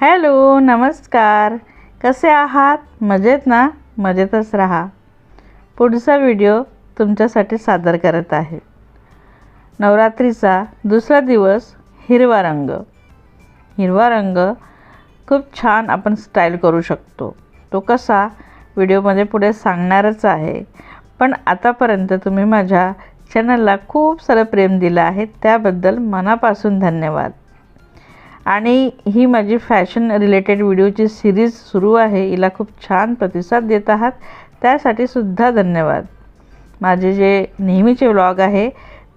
Hello नमस्कार. कसे आहात? मजेत ना? मजेतच राहा. पुढचा व्हिडिओ तुमच्यासाठी सादर करत आहे. नवरात्रीचा दुसरा दिवस हिरवा रंग. हिरवा रंग खूप छान आपण स्टाईल करू शकतो. तो कसा व्हिडिओमध्ये पुढे सांगणारच आहे. पण आतापर्यंत तुम्ही माझ्या चॅनलला खूप सारं प्रेम दिलं आहे त्याबद्दल मनापासून धन्यवाद. आणि ही माझी फॅशन रिलेटेड व्हिडिओची सिरीज सुरू आहे. हिला खूप छान प्रतिसाद देत आहात. त्यासाठी सुद्धा धन्यवाद. माझे जे नेहमीचे व्लॉग आहे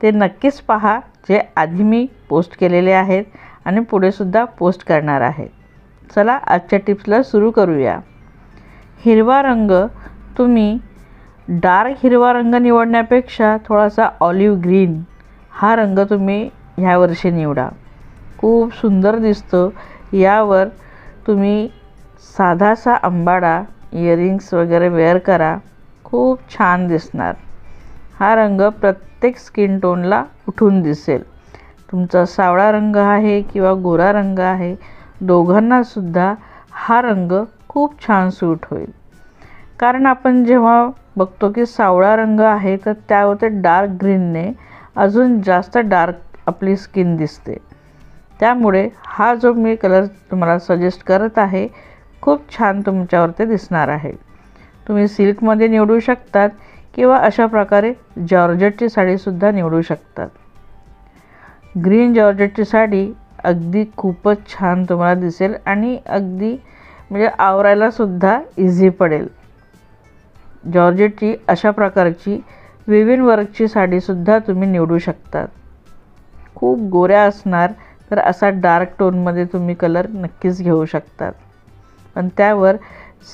ते नक्कीच पहा. जे आधी मी पोस्ट केलेले आहेत आणि पुढेसुद्धा पोस्ट करणार आहे चला आजच्या टिप्सला सुरू करूया. हिरवा रंग. तुम्ही डार्क हिरवा रंग निवडण्यापेक्षा थोडासा ऑलिव्ह ग्रीन हा रंग तुम्ही ह्या वर्षी निवडा. खूप सुंदर दिसतो. यावर तुम्ही साधासा अंबाडा इयरिंग्स वगैरे वेअर करा. खूप छान दिसणार. हा रंग प्रत्येक स्किन टोनला उठून दिसेल. तुमचा सावळा रंग आहे किंवा गोरा रंग आहे दोघांनासुद्धा हा रंग खूप छान सूट होईल. कारण आपण जेव्हा बघतो की सावळा रंग आहे तर त्यावर ते डार्क ग्रीनने अजून जास्त डार्क आपली स्किन दिसते. त्यामुळे हा जो मी कलर तुम्हाला सजेस्ट करत आहे खूप छान तुमच्यावरती दिसणार आहे. तुम्ही सिल्कमध्ये निवडू शकतात किंवा अशा प्रकारे जॉर्जेटची साडीसुद्धा निवडू शकतात. ग्रीन जॉर्जेटची साडी अगदी खूपच छान तुम्हाला दिसेल आणि अगदी म्हणजे आवरायलासुद्धा इझी पडेल. जॉर्जेटची अशा प्रकारची विविन वर्कची साडीसुद्धा तुम्ही निवडू शकतात. खूप गोऱ्या असणार तर असा डार्क टोनमध्ये तुम्ही कलर नक्कीच घेऊ शकतात. पण त्यावर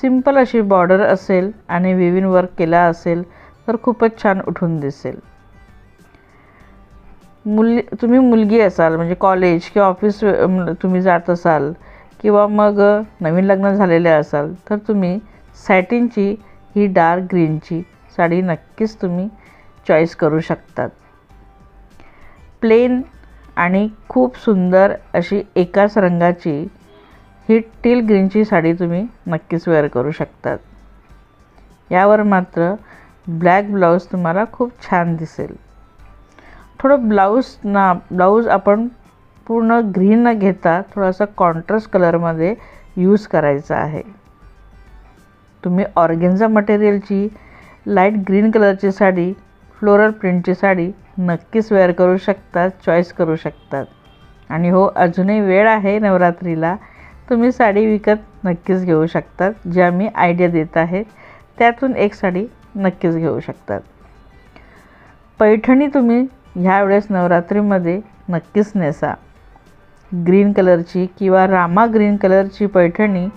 सिंपल अशी बॉर्डर असेल आणि विविन वर्क केला असेल तर खूपच छान उठून दिसेल. मुल तुम्ही मुलगी असाल म्हणजे कॉलेज किंवा ऑफिस तुम्ही जात असाल किंवा मग नवीन लग्न झालेले असाल तर तुम्ही सॅटिनची ही डार्क ग्रीनची साडी नक्कीच तुम्ही चॉईस करू शकतात. प्लेन आणि खूप सुंदर अशी एकाच रंगाची ही टील ग्रीनची साडी तुम्ही नक्कीच वेअर करू शकतात. यावर मात्र ब्लॅक ब्लाऊज तुम्हाला खूप छान दिसेल. थोडं ब्लाऊज ना ब्लाऊज आपण पूर्ण ग्रीन न घेता थोडासा कॉन्ट्रास्ट कलरमध्ये यूज करायचा आहे. तुम्ही ऑर्गेन्झा मटेरियलची लाइट ग्रीन कलरची साडी फ्लोरल प्रिंटची साडी नक्कीच वेअर करू शकतात चॉईस करू शकतात. आणि हो अजूनही वेळ आहे नवरात्रीला. तुम्ही साडी विकत नक्कीच घेऊ शकतात. ज्या मी आयडिया देत आहे त्यातून एक साडी नक्कीच घेऊ शकतात. पैठणी तुम्ही ह्यावेळेस नवरात्रीमध्ये नक्कीच नेसा. ग्रीन कलरची किंवा रामा ग्रीन कलरची पैठणी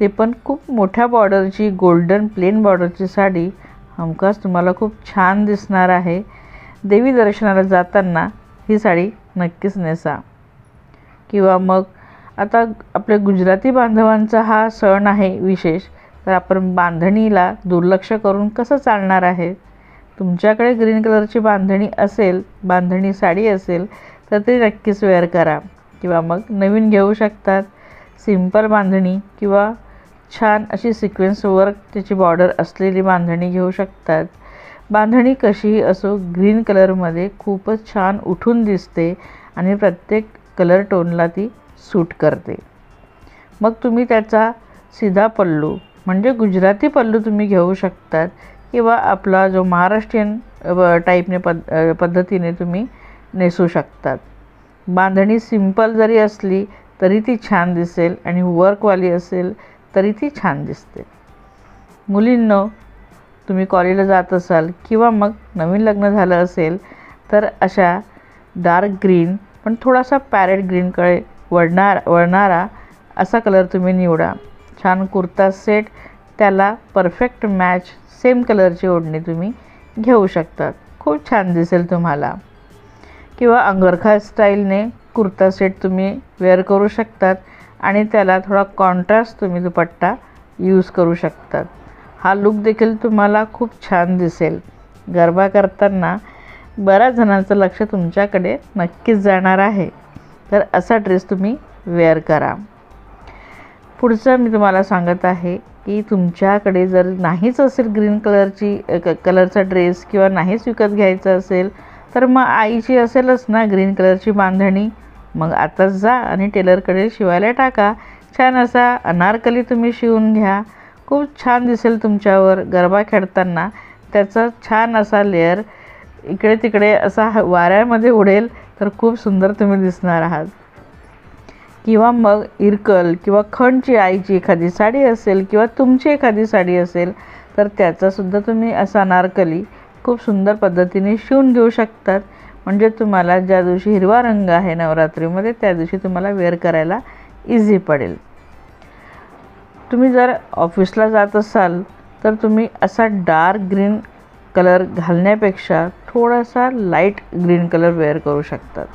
ते पण खूप मोठ्या बॉर्डरची गोल्डन प्लेन बॉर्डरची साडी हमखास तुम्हाला खूप छान दिसणार आहे. देवी दर्शनाला जाताना ही साडी नक्कीच नेसा. किंवा मग आता आपल्या गुजराती बांधवांचा हा सण आहे विशेष तर आपण बांधणीला दुर्लक्ष करून कसं चालणार आहे? तुमच्याकडे ग्रीन कलरची बांधणी असेल बांधणी साडी असेल तर ती नक्कीच वेअर करा. किंवा मग नवीन घेऊ शकतात सिंपल बांधणी किंवा छान अशी सिक्वेन्स वर्क त्याची बॉर्डर असलेली बांधणी घेऊ शकतात. बांधणी कशीही असो ग्रीन कलरमध्ये खूपच छान उठून दिसते आणि प्रत्येक कलर टोनला ती सूट करते. मग तुम्ही त्याचा सिधा पल्लू म्हणजे गुजराती पल्लू तुम्ही घेऊ शकतात किंवा आपला जो महाराष्ट्रीयन टाईपने पद पद्धतीने तुम्ही नेसू शकतात. बांधणी सिंपल जरी असली तरी ती छान दिसेल आणि वर्कवाली असेल तरी ती छान दिसते. मुलींनो तुम्ही कॉलेजला जात असाल किंवा मग नवीन लग्न झालं असेल तर अशा डार्क ग्रीन पण थोडासा पॅरेट ग्रीनकडे वळणार वळणारा असा कलर तुम्ही निवडा. छान कुर्ता सेट त्याला परफेक्ट मॅच सेम कलरची ओढणी तुम्ही घेऊ शकतात खूप छान दिसेल तुम्हाला. किंवा अंगरखा स्टाईलने कुर्ता सेट तुम्ही वेअर करू शकतात आणि त्याला थोडा कॉन्ट्रास्ट तुम्ही दुपट्टा यूज करू शकतात. हा लुक देखील तुम्हाला खूप छान दिसेल. गरबा करताना बऱ्याच जणांचं लक्ष तुमच्याकडे नक्कीच जाणार आहे. तर असा ड्रेस तुम्ही वेअर करा. पुढचं मी तुम्हाला सांगत आहे की तुमच्याकडे जर नाहीच असेल ग्रीन कलरची क कलरचा ड्रेस किंवा नाहीच विकत घ्यायचा असेल तर मग आईची असेलच ना ग्रीन कलरची बांधणी. मग आताच जा आणि टेलरकडे शिवायला टाका. छान असा अनारकली तुम्ही शिवून घ्या. खूप छान दिसेल तुमच्यावर गरबा खेळताना. त्याचा छान असा लेअर इकडे तिकडे असा वाऱ्यामध्ये उडेल तर खूप सुंदर तुम्ही दिसणार आहात. किंवा मग इरकल किंवा खणची आईची एखादी साडी असेल किंवा तुमची एखादी साडी असेल तर त्याचासुद्धा तुम्ही असा अनारकली खूप सुंदर पद्धतीने शिवून घेऊ शकतात. म्हणजे तुम्हाला ज्या दिवशी हिरवा रंग आहे नवरात्रीमध्ये त्या दिवशी तुम्हाला वेअर करायला इझी पडेल. तुम्ही जर ऑफिसला जात असाल तर तुम्ही असा डार्क ग्रीन कलर घालण्यापेक्षा थोडासा लाइट ग्रीन कलर वेअर करू शकतात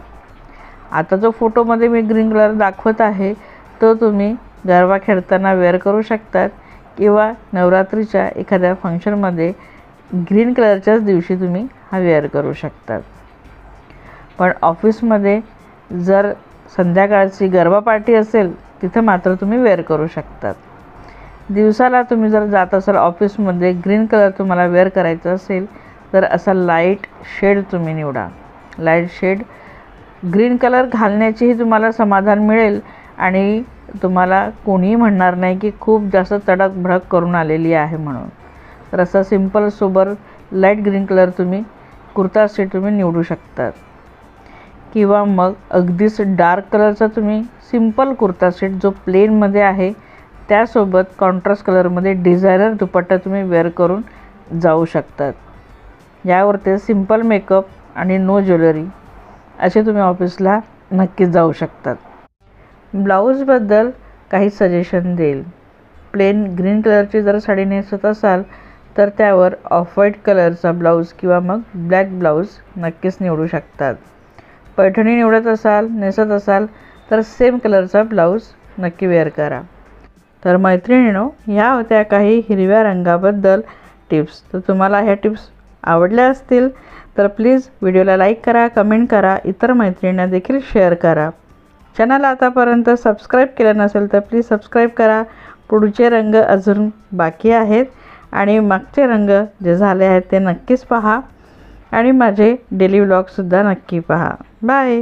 आता जो फोटोमध्ये मी ग्रीन कलर दाखवत आहे तो तुम्ही गरबा खेळताना वेअर करू शकतात किंवा नवरात्रीच्या एखाद्या फंक्शनमध्ये ग्रीन कलरच्याच दिवशी तुम्ही हा वेअर करू शकतात. पण ऑफिसमध्ये जर संध्याकाळची गरबा पार्टी असेल तिथं मात्र तुम्ही वेअर करू शकतात. दिवसाला तुम्ही जर जात असाल ऑफिसमध्ये ग्रीन कलर तुम्हाला वेअर करायचं असेल तर असा लाइट शेड तुम्ही निवडा. लाइट शेड ग्रीन कलर घालण्याचीही तुम्हाला समाधान मिळेल आणि तुम्हाला कोणीही म्हणणार नाही की खूप जास्त तडक भडक करून आलेली आहे म्हणून. तर असा simple sober light green colour तुम्ही कुर्ता सेट तुम्ही निवडू शकतात किंवा मग अगदीच डार्क कलरचा तुम्ही सिंपल कुर्ता सेट जो प्लेनमध्ये आहे त्यासोबत कॉन्ट्रास्ट कलरमध्ये डिझायनर दुपट्टा तुम्ही वेअर करून जाऊ शकतात. यावरती सिंपल मेकअप आणि नो ज्वेलरी असे तुम्ही ऑफिसला नक्कीच जाऊ शकतात. ब्लाऊजबद्दल काही सजेशन देईल. प्लेन ग्रीन कलरची जर साडी नेसत असाल तर त्यावर ऑफ व्हाईट कलरचा ब्लाऊज किंवा मग ब्लॅक ब्लाऊज नक्कीच निवडू शकतात. पैठणी निवडत असाल नेसत असाल तर सेम कलरचा ब्लाऊज नक्की वेअर करा. तर मैत्रिणीनो ह्या होत्या काही हिरव्या रंगाबद्दल टिप्स. तर तुम्हाला ह्या टिप्स आवडल्या असतील तर प्लीज व्हिडिओला लाईक करा कमेंट करा इतर मैत्रिणींना देखील शेअर करा. चॅनल आतापर्यंत सबस्क्राईब केलं नसेल तर प्लीज सबस्क्राईब करा. पुढचे रंग अजून बाकी आहेत आणि मागचे रंग जे झाले आहेत ते नक्कीच पहा आणि माझे डेली व्लॉगसुद्धा नक्की पहा. बाय!